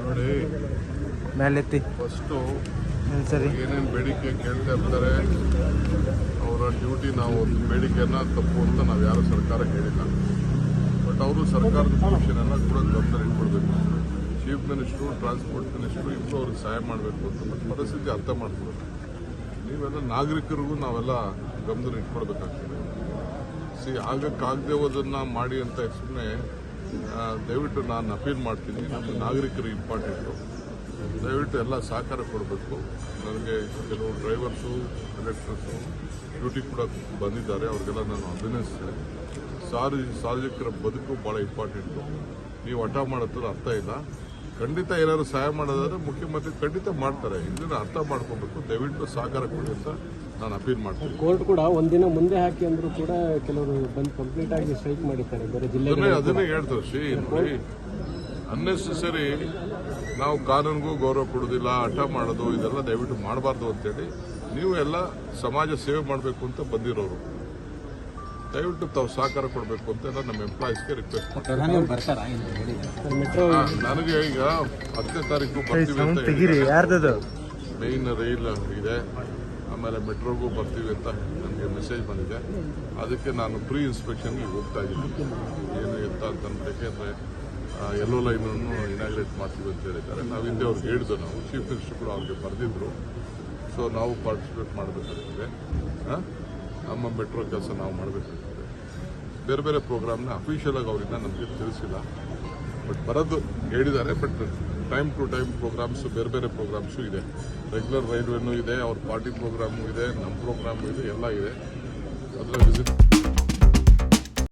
ನೋಡಿ ಮೇಲೆತ್ತಿ. ಫಸ್ಟು ಸರಿ. ಏನೇನು ಬೇಡಿಕೆ ಕೇಳ್ತಾ ಇರ್ತಾರೆ ಅವರ ಡ್ಯೂಟಿ ನಾವು ಒಂದು ಬೇಡಿಕೆಯನ್ನ ತಪ್ಪು ಅಂತ ನಾವು ಯಾರು ಸರ್ಕಾರ ಹೇಳಿಲ್ಲ. ಬಟ್ ಅವರು ಸರ್ಕಾರದ ಸೊಲ್ಯೂಷನ್ ಕೂಡ ಗಮನ ಇಟ್ಕೊಳ್ಬೇಕು. ಚೀಫ್ ಮಿನಿಸ್ಟರ್ ಟ್ರಾನ್ಸ್ಪೋರ್ಟ್ ಮಿನಿಸ್ಟರ್ ಇಬ್ಬರು ಅವ್ರಿಗೆ ಸಹಾಯ ಮಾಡಬೇಕು ಅಂತ ಪರಿಸ್ಥಿತಿ ಅರ್ಥ ಮಾಡ್ಕೊಳ್ಬೇಕು. ನೀವೆಲ್ಲ ನಾಗರಿಕರಿಗೂ ನಾವೆಲ್ಲ ಗಮನ ಇಟ್ಕೊಳ್ಬೇಕಾಗ್ತದೆ. ಸಿ ಆಗಕ್ಕಾಗದೇ ಅದನ್ನು ಮಾಡಿ ಅಂತ ಸುಮ್ಮನೆ ದಯವಿಟ್ಟು ನಾನು ಅಪೀಲ್ ಮಾಡ್ತೀನಿ. ನಮ್ಮ ನಾಗರಿಕರು ಇಂಪಾರ್ಟೆಂಟು ದಯವಿಟ್ಟು ಎಲ್ಲ ಸಹಕಾರ ಕೊಡಬೇಕು. ನನಗೆ ಕೆಲವು ಡ್ರೈವರ್ಸು ಕಂಡಕ್ಟರ್ಸು ಡ್ಯೂಟಿ ಕೂಡ ಬಂದಿದ್ದಾರೆ. ಅವ್ರಿಗೆಲ್ಲ ನಾನು ಅಭಿನಯಿಸ್ತೇನೆ ಸಾರಿ, ಸಾರ್ವಜನಿಕರ ಬದುಕು ಭಾಳ ಇಂಪಾರ್ಟೆಂಟು ನೀವು ಹಠ ಮಾಡೋದ್ರ ಅರ್ಥ ಇಲ್ಲ. ಖಂಡಿತ ಏನಾದ್ರು ಸಹಾಯ ಮಾಡೋದಾದ್ರೆ ಮುಖ್ಯಮಂತ್ರಿ ಖಂಡಿತ ಮಾಡ್ತಾರೆ. ಇದನ್ನ ಅರ್ಥ ಮಾಡ್ಕೋಬೇಕು. ದಯವಿಟ್ಟು ಸಹಕಾರ ಕೊಡಿ ಅಂತ ನಾನು ಅಪೀಲ್ ಮಾಡ್ತೀನಿ. ಕೋರ್ಟ್ ಕೂಡ ಒಂದಿನ ಮುಂದೆ ಹಾಕಿ ಅಂದ್ರೂ ಕೂಡ ಕೆಲವರು ಬಂದು ಕಂಪ್ಲೀಟ್ ಆಗಿ ಸ್ಟ್ರೈಕ್ ಮಾಡಿದ್ದಾರೆ ಬೇರೆ ಜಿಲ್ಲೆ ಅದನ್ನೇ ಹೇಳ್ತಾರೆ ಶ್ರೀ ನೋಡಿ ಅನ್ನೆಸೆಸರಿ ನಾವು ಕಾನೂನಿಗೂ ಗೌರವ ಕೊಡೋದಿಲ್ಲ ಹಠ ಮಾಡೋದು ಇದೆಲ್ಲ ದಯವಿಟ್ಟು ಮಾಡಬಾರ್ದು ಅಂತೇಳಿ ನೀವು ಎಲ್ಲ ಸಮಾಜ ಸೇವೆ ಮಾಡಬೇಕು ಅಂತ ಬಂದಿರೋರು. ದಯವಿಟ್ಟು ತಾವು ಸಹಕಾರ ಕೊಡಬೇಕು ಅಂತ ಎಲ್ಲ ನಮ್ಮ ಎಂಪ್ಲಾಯೀಸ್ಗೆ ರಿಕ್ವೆಸ್ಟ್ ನನಗೆ ಈಗ ಹತ್ತನೇ ತಾರೀಕು ಬರ್ತೀವಿ ಅಂತ ಮೇಯ್ನ್ ರೈಲ್ ಇದೆ ಆಮೇಲೆ ಮೆಟ್ರೋಗೂ ಬರ್ತೀವಿ ಅಂತ ನನಗೆ ಮೆಸೇಜ್ ಬಂದಿದೆ. ಅದಕ್ಕೆ ನಾನು ಪ್ರೀ ಇನ್ಸ್ಪೆಕ್ಷನ್ಗೆ ಹೋಗ್ತಾ ಇದ್ದೀನಿ. ಏನು ಎಂತ ಅಂತ ಯಾಕೆಂದರೆ ಎಲ್ಲೋ ಲೈನನ್ನು ಇನಾಗ್ರೇಟ್ ಮಾಡ್ತೀವಿ ಅಂತ ಹೇಳಿದ್ದಾರೆ. ನಾವು ಹಿಂದೆ ಅವ್ರಿಗೆ ಹೇಳಿದ್ದು ನಾವು. ಚೀಫ್ ಮಿನಿಸ್ಟರ್ ಕೂಡ ಅವ್ರಿಗೆ ಬರೆದಿದ್ರು. ಸೊ ನಾವು ಪಾರ್ಟಿಸಿಪೇಟ್ ಮಾಡಬೇಕಾಗ್ತದೆ? ನಮ್ಮ ಮೆಟ್ರೋ ಕೆಲಸ ನಾವು ಮಾಡಬೇಕಾಗ್ತದೆ. ಬೇರೆ ಬೇರೆ ಪ್ರೋಗ್ರಾಮ್ನ ಅಫಿಷಿಯಲಾಗಿ ಅವರಿಂದ ನಮಗೆ ತಿಳಿಸಿಲ್ಲ. ಬಟ್ ಬರೋದು ಹೇಳಿದ್ದಾರೆ but time to time programs ಬೇರೆ ಬೇರೆ ಪ್ರೋಗ್ರಾಮ್ಸು ಇದೆ. ರೆಗ್ಯುಲರ್ ರೈಲ್ವೆನೂ ಇದೆ, ಅವ್ರ ಪಾರ್ಟಿ ಪ್ರೋಗ್ರಾಮು ಇದೆ ನಮ್ಮ ಪ್ರೋಗ್ರಾಮು ಇದೆ, ಎಲ್ಲ ಇದೆ. ಅದರ ವಿಸಿಟ್